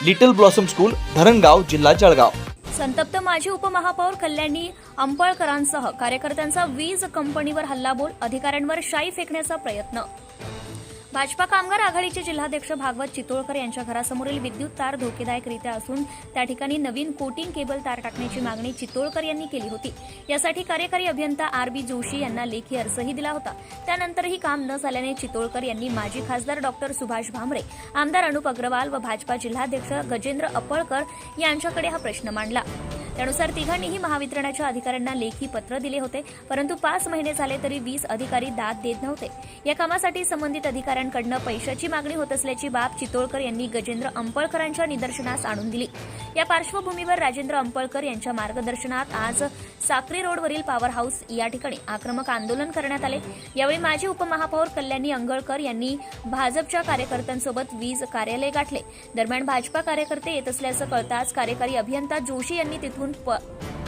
Little blossom school Dharangaon जिल्हा जळगाव. संतप्त माजी उपमहापौर कल्याणी अंपळकरांसह कार्यकर्त्यांचा वीज कंपनीवर हल्लाबोल अधिकाऱ्यांवर शाई फेकण्याचा प्रयत्न भाजपा कामगार आघाडीचे जिल्हाध्यक्ष भागवत चितोळकर यांच्या घरासमोरील विद्युत तार धोकेदायकरित्या असून त्या ठिकाणी नवीन कोटिंग केबल तार टाकण्याची मागणी चितोळकर यांनी केली होती. यासाठी कार्यकारी अभियंता आर बी जोशी यांना लेखी अर्जही दिला होता. त्यानंतरही काम न झाल्याने चितोळकर यांनी माजी खासदार डॉक्टर सुभाष भामरे आमदार अनुप अग्रवाल व भाजपा जिल्हाध्यक्ष गजेंद्र अपळकर यांच्याकडे हा प्रश्न मांडला. त्यानुसार तिघांनीही महावितरणाच्या अधिकाऱ्यांना लेखी पत्र दिले होते परंतु पाच महिने झाले तरी वीस अधिकारी दाद देत नव्हते. या कामासाठी संबंधित अधिकाऱ्यांकडनं पैशाची मागणी होत असल्याची बाब चितोळकर यांनी गजेंद्र अंपळकरांच्या निदर्शनास आणून दिली. या पार्श्वभूमीवर राजेंद्र अंपळकर यांच्या मार्गदर्शनात आज साक्री रोडवरील पॉवर हाऊस या ठिकाणी आक्रमक आंदोलन करण्यात आले. यावेळी माजी उपमहापौर कल्याणी अंगळकर यांनी भाजपच्या कार्यकर्त्यांसोबत वीज कार्यालय गाठले. दरम्यान भाजपा कार्यकर्ते येत असल्याचं कळताच कार्यकारी अभियंता जोशी यांनी तिथून प-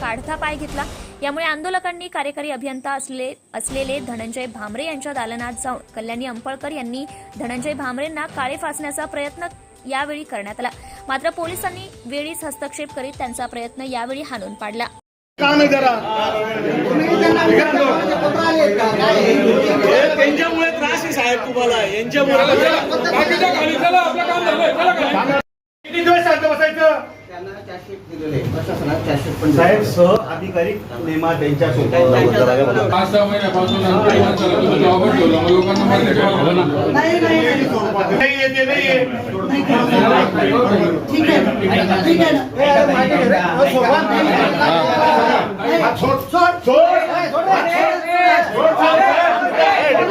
काढता पाय घेतला. यामुळे आंदोलकांनी कार्यकारी अभियंता असले असलेले धनंजय भामरे यांच्या दालनात जाऊन कल्याणी अंपळकर यांनी धनंजय भामरेंना काळे फासण्याचा प्रयत्न यावेळी करण्यात आला. मात्र पोलिसांनी वेळीच हस्तक्षेप करीत त्यांचा प्रयत्न यावेळी हाणून पाडला. त्यांच्यामुळे त्रास आहे साहेब तुम्हाला. यांच्यामुळे बाकीच्या खाली चला आपलं काम झालंय चला खाली किती दिवस शांत बसायचं त्यांना चार्जशीट दिलेलं आहे प्रशासनात चार्जशीट पण दिलेलं साहेब आहे. सह अधिकारी नेमा त्यांच्या पाच सहा महिन्यापासून आमच्या माणसाला तुम्ही जॉबवर ठेवलं मग लोकांना माहिती ठेवावं ना नाही येते नाही येत. हात सोड सोड सोड हात सोड सोड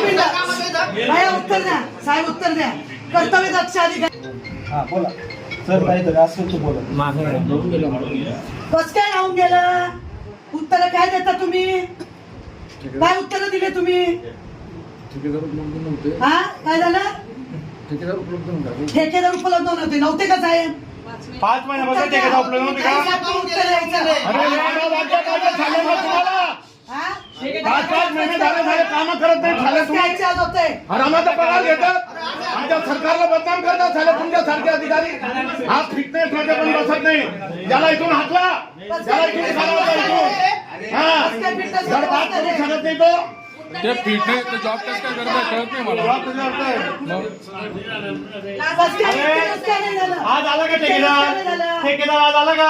बाया उत्तर द्या साहेब उत्तर द्या कर्तव्य दक्ष अधिकारी कस काय राहून गेलं? उत्तर काय देता तुम्ही? काय उत्तर दिले तुम्ही? हा? काय झालं? ठेकेदार उपलब्ध नव्हते. नव्हते. का साहेब? पाच महिन्यापासून ठेकेदार उपलब्ध नव्हते का? उत्तर द्यायचं? नाही. हा? पाच पाच महिने झाले झाले काम करत नाही झाले पगार घेतात आमच्या सरकारला बदनाम करतात झाले तुमच्या सारखे अधिकारी. हा फिटनेस मध्ये पण बसत नाही. ज्याला इथून हाकला त्याला इथून काढावं इथून. हा. जर बात करू शकत नाही तो. ते फिटनेस ते जॉब टेस्ट काय करताय? कळत नाही मला. जबाब तुझ्यावर काय? कस काय कस काय नाही झालं. आज आला का ठेकेदार? ठेकेदार आज आला का?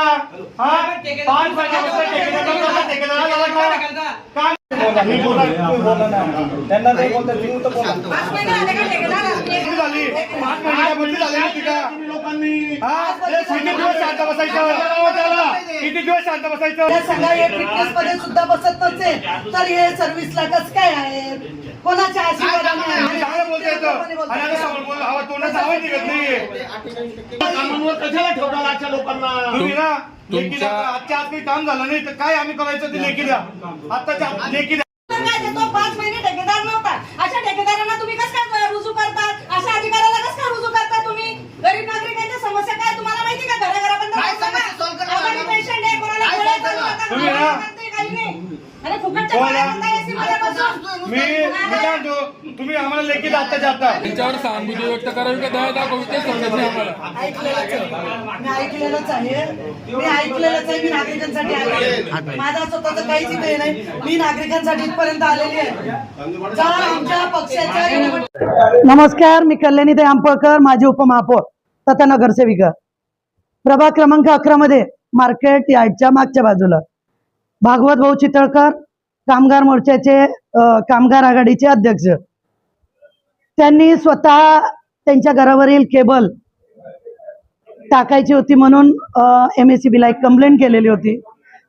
हा? पाच ठेकेदार करतो, ठेकेदार आज आला का? बोला, बोला. त्यांना नाही बोलता, तर लोकांनी? हा? हे किती दिवस शांत बसायचं? किती दिवस शांत बसायचं? हे फिटनेस मध्ये सुद्धा बसत नसेल तर हे सर्व्हिसला कस काय आहे? कोणाच्या आशीर्वादाने कशाला आजच्या लोकांना? आजच्या आज काही काम झालं नाही तर काय आम्ही करायचं ते लेखी द्या. आताच्या लेखी द्या. काय देतो पाच महिने ठेकेदार नव्हता अशा ठेकेदारांना तुम्ही कसं काय रुजू करता अशा अधिकाऱ्याला कसं काय रुजू करता तुम्ही गरीब नागरिकांच्या समस्या काय तुम्हाला माहिती का घराघरापर्यंत काय पोहोचतं का? समस्या solve करणार आजारी मॅडम? patient आहे, कोणाला काय गोळ्या solve चालू करणार? होतात, तुम्ही कोणाला ना- करते, काही नाही अरे फुकटच्या कोण गोळ्या ना? म्हणताय AC मध्ये बसून. मी मी म्हणतो तुम्ही आम्हाला लेखी आता त्यांच्यावर सहानुभूती व्यक्त करावी का? दया ते आम्हाला. ऐकलेलंच आहे. मी ऐकलेलंच आहे. मी ऐकलेलंच आहे मी नागरिकांसाठी आले माझा स्वतःच काहीच इथे नाही. मी नागरिकांसाठी इथपर्यंत आलेली आहे. जा आमच्या पक्षाच्या नमस्कार मी कल्याणी ते अंपळकर माझे उपमहापौर तथा नगरसेविका. प्रभाग क्रमांक अकरा मध्ये मार्केट यार्डच्या मागच्या बाजूला. भागवत भाऊ चितळकर कामगार मोर्चाचे कामगार आघाडीचे अध्यक्ष. त्यांनी स्वतः त्यांच्या घरावरील केबल टाकायची होती म्हणून एम एस सी बीला एक कंप्लेंट केलेली होती.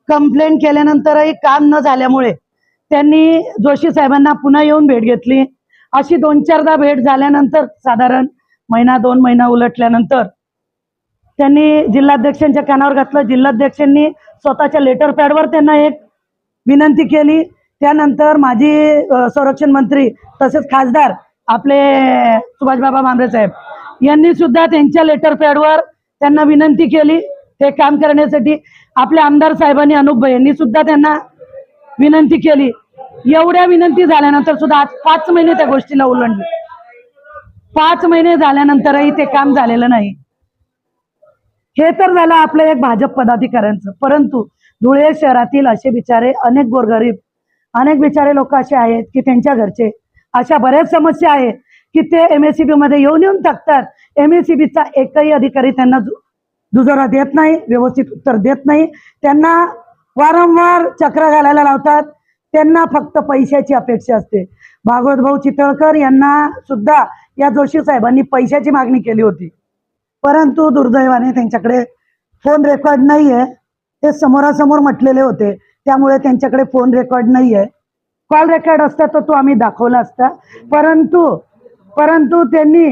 कंप्लेंट केल्यानंतरही काम न झाल्यामुळे त्यांनी जोशी साहेबांना पुन्हा येऊन भेट घेतली. अशी दोन चारदा भेट झाल्यानंतर साधारण महिना दोन महिना उलटल्यानंतर त्यांनी जिल्हाध्यक्षांच्या कानावर घातलं. जिल्हाध्यक्षांनी स्वतःच्या लेटर पॅडवर त्यांना एक विनंती केली. त्यानंतर माजी संरक्षण मंत्री तसेच खासदार आपले सुभाषबाबा भामरे साहेब यांनी सुद्धा त्यांच्या लेटर पॅडवर त्यांना विनंती केली. ते काम करण्यासाठी आपल्या आमदार साहेबांनी अनुप यांनी सुद्धा त्यांना विनंती केली. एवढ्या विनंती झाल्यानंतर सुद्धा आज पाच महिने त्या गोष्टीला उलंडली पाच महिने झाल्यानंतरही ते काम झालेलं नाही. हे तर झालं आपलं एक भाजप पदाधिकाऱ्यांचं. परंतु धुळे शहरातील असे बिचारे अनेक गोरगरीब अनेक बिचारे लोक असे आहेत की त्यांच्या घरचे. अशा बऱ्याच समस्या आहेत की ते एम एस सी बी मध्ये येऊन येऊन टाकतात. एम एस सी बीचा एकही अधिकारी त्यांना दु- दुजोरा देत नाही व्यवस्थित उत्तर देत नाही. त्यांना वारंवार चक्र घालायला लावतात. त्यांना फक्त पैशाची अपेक्षा असते. भागवत भाऊ चितळकर यांना सुद्धा या जोशी साहेबांनी पैशाची मागणी केली होती. परंतु दुर्दैवाने त्यांच्याकडे फोन रेकॉर्ड नाही आहे ते समोरासमोर म्हटलेले होते. त्यामुळे त्यांच्याकडे फोन रेकॉर्ड नाही आहे कॉल रेकॉर्ड असता तर तो आम्ही दाखवला असता. परंतु परंतु त्यांनी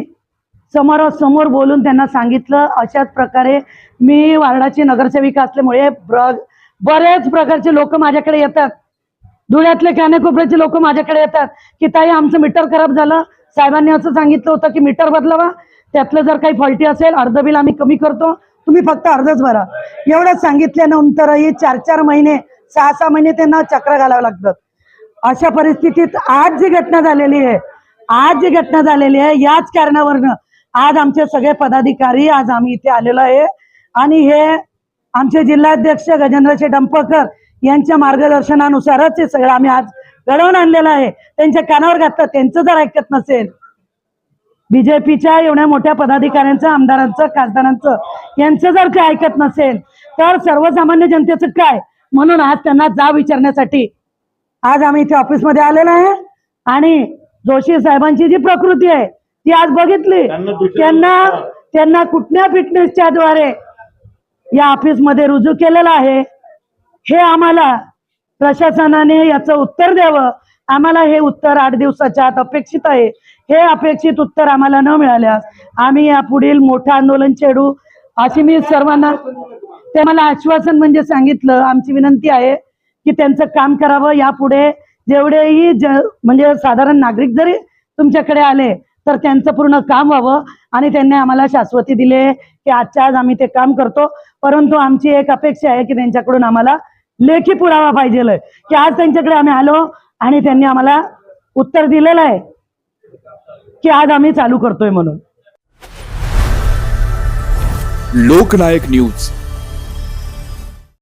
समोरासमोर बोलून त्यांना सांगितलं अशाच प्रकारे मी वार्डाची नगरसेविका असल्यामुळे बरेच प्रकारचे लोक माझ्याकडे येतात. धुळ्यातले कानेकोपऱ्याचे लोक माझ्याकडे येतात. की ताई आमचं मीटर खराब झालं. साहेबांनी असं सांगितलं होतं की मीटर बदलावा. त्यातलं जर काही फॉल्टी असेल अर्ध बिल आम्ही कमी करतो. तुम्ही फक्त अर्धच भरा. एवढं सांगितल्यानंतरही चार चार महिने सहा सहा महिने त्यांना चक्र घालावं लागतं. अशा परिस्थितीत आज जी घटना झालेली आहे आज जी घटना झालेली आहे याच कारणावरनं आज आमचे सगळे पदाधिकारी आज आम्ही इथे आलेलो आहे. आणि हे आमचे जिल्हाध्यक्ष गजेंद्रचे डंपकर यांच्या मार्गदर्शनानुसारच हे सगळं आम्ही आज घडवून आणलेलं आहे. त्यांच्या कानावर घातलं त्यांचं जर ऐकत नसेल बीजेपीच्या एवढ्या मोठ्या पदाधिकाऱ्यांचं आमदारांचं खासदारांचं यांचं जर ते ऐकत नसेल तर सर्वसामान्य जनतेचं काय? म्हणून आज त्यांना जा विचारण्यासाठी आज आम्ही इथे ऑफिसमध्ये आलेलो आहे. आणि जोशी साहेबांची जी प्रकृती आहे ती आज बघितली. त्यांना त्यांना कुठल्या फिटनेसच्या द्वारे या ऑफिसमध्ये रुजू केलेलं आहे हे आम्हाला प्रशासनाने याचं उत्तर द्यावं. आम्हाला हे उत्तर आठ दिवसाच्या आत अपेक्षित आहे. हे अपेक्षित उत्तर आम्हाला न मिळाल्यास आम्ही या पुढील मोठं आंदोलन छेडू. अशी मी सर्वांना ते मला आश्वासन म्हणजे सांगितलं. आमची विनंती आहे की त्यांचं काम करावं. यापुढे जेवढेही ज म्हणजे साधारण नागरिक जरी तुमच्याकडे आले तर त्यांचं पूर्ण काम व्हावं आणि त्यांनी आम्हाला शाश्वती दिले की आजच्या आज आम्ही ते काम करतो. परंतु आमची एक अपेक्षा आहे की त्यांच्याकडून आम्हाला लेखी पुरावा पाहिजे की आज त्यांच्याकडे आम्ही आलो आणि त्यांनी आम्हाला उत्तर दिलेलं आहे. की आज आम्ही चालू करतोय म्हणून. लोकनायक न्यूज.